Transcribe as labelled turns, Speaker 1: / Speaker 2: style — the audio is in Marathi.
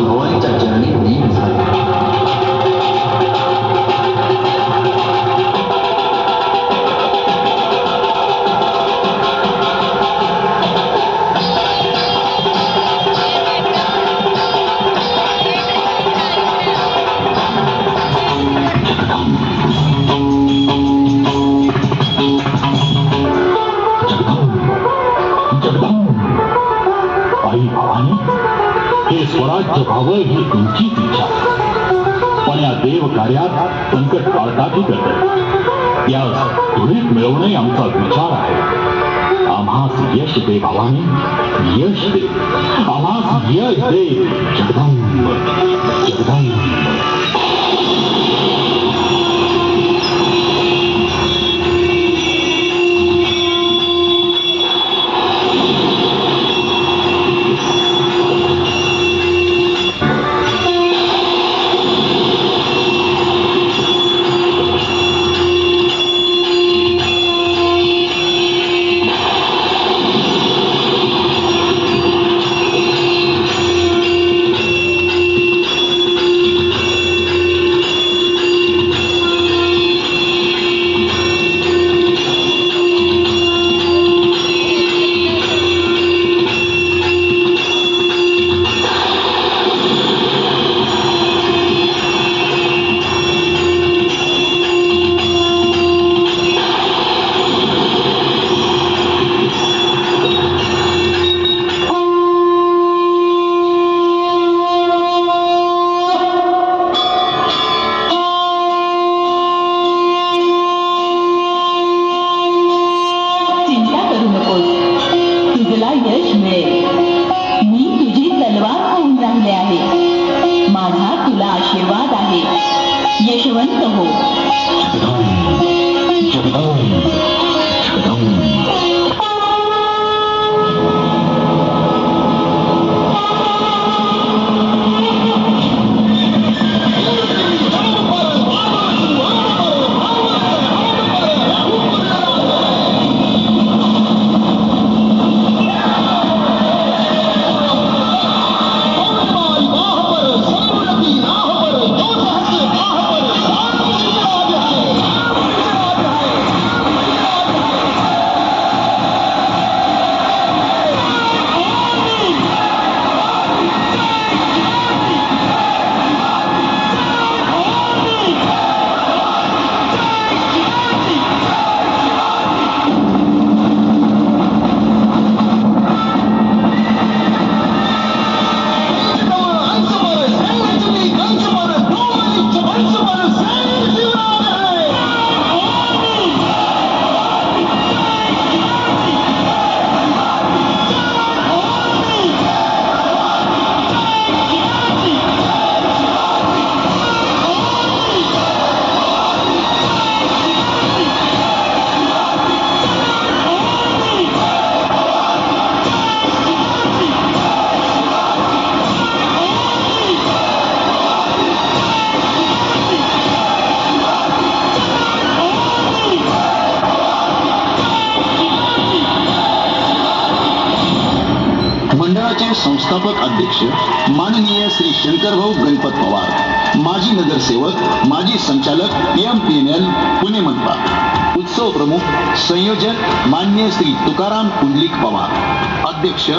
Speaker 1: Rondônia. हे स्वराज्य व्हावं ही तुमचीच इच्छा. पण या देव कार्यात संकट टाळताही करत या त्वरित मिळवणे आमचा विचार आहे. आम्हास यश दे भावाने यश दे. आम्हास यश दे जगदंब जगदंब.
Speaker 2: तुला यश मिळेल. मी तुझी तलवार होऊन राहिले आहे. माझा तुला आशीर्वाद आहे. यशवंत हो.
Speaker 3: मंडळाचे संस्थापक अध्यक्ष माननीय श्री शंकरभाऊ गणपत पवार माजी नगरसेवक माजी संचालक M P N L Pune मनपा. उत्सव प्रमुख संयोजक मान्य श्री तुकाराम कुंडलिक पवार. अध्यक्ष